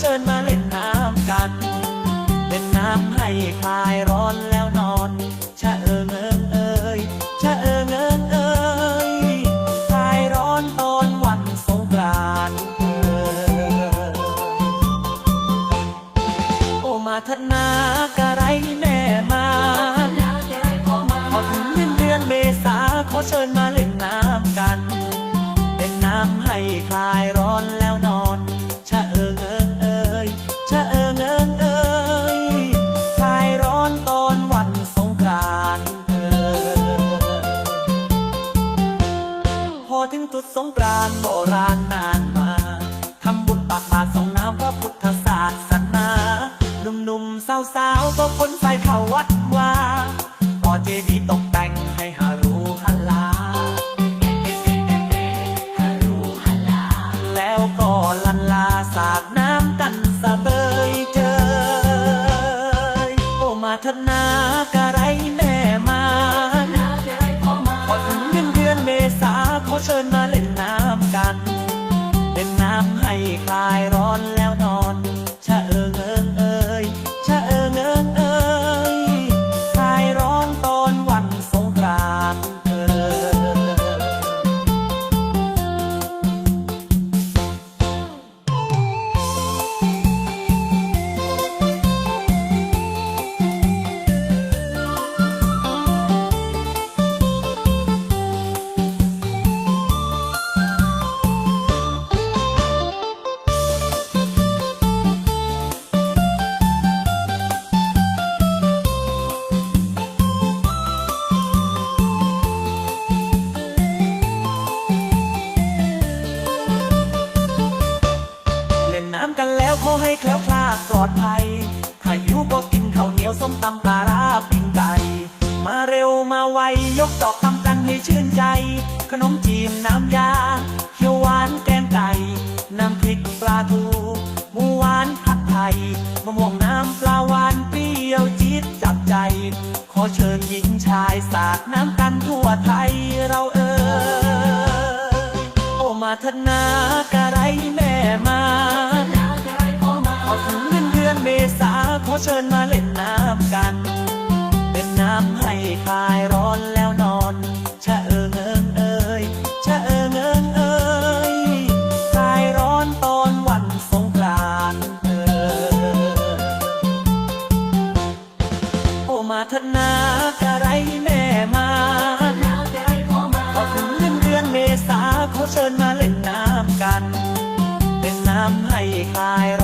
เชิญมาเล่นน้ำกัน เล่นน้ำให้คลายร้อนแล้วนอน ชะเอิงเอิงเอยชะเอิงเอิงเอยคลายร้อนตอนวันสงกรานต์เอ่ยโอมาธนากะไรแม่มาพอถึงเดือนเดือนเมษาขอเชิญมาเล่นน้ำกัน เล่นน้ำให้คลายร้อนแล้ว ถึงตุดสงกรานต์โบราณนานมาทำบุญปากบาส่งน้ำพระพุทธศาสนาหนุ่มๆสาวๆก็คนใส่เข้าวัดว่า ให้แคล้วคลาดปลอดภัยใครหิวก็กินข้าวเหนียวส้มตำปลาร้าปิ้งไก่มาเร็วมาไวยกดอกทำกันให้ชื่นใจ ขนมจีมน้ำยาเขียวหวานแกงไก่น้ำพริกปลาทูหมูหวานผัดไทยมะม่วงน้ำปลาหวานเปรี้ยวจี๊ดจับใจ ขอเชิญหญิงชายสาดน้ำกันทั่วไทยเราเอ่ยโอมาธนากะไรแม่มา ถึงเดือนเดือนเมษาขอเชิญมาเล่นน้ำกัน เป็นน้ำให้คลายร้อนแล้วนอนชะเอิงเอิงเอยชะเอิงเอิงเอยคลายร้อนตอนวันสงกรานต์เอยโอมาธนากะไรแม่มาพอถึงเดือนเดือนเมษาขอเชิญมาเล่นน้ำกัน เป็นน้ำให้คลายร้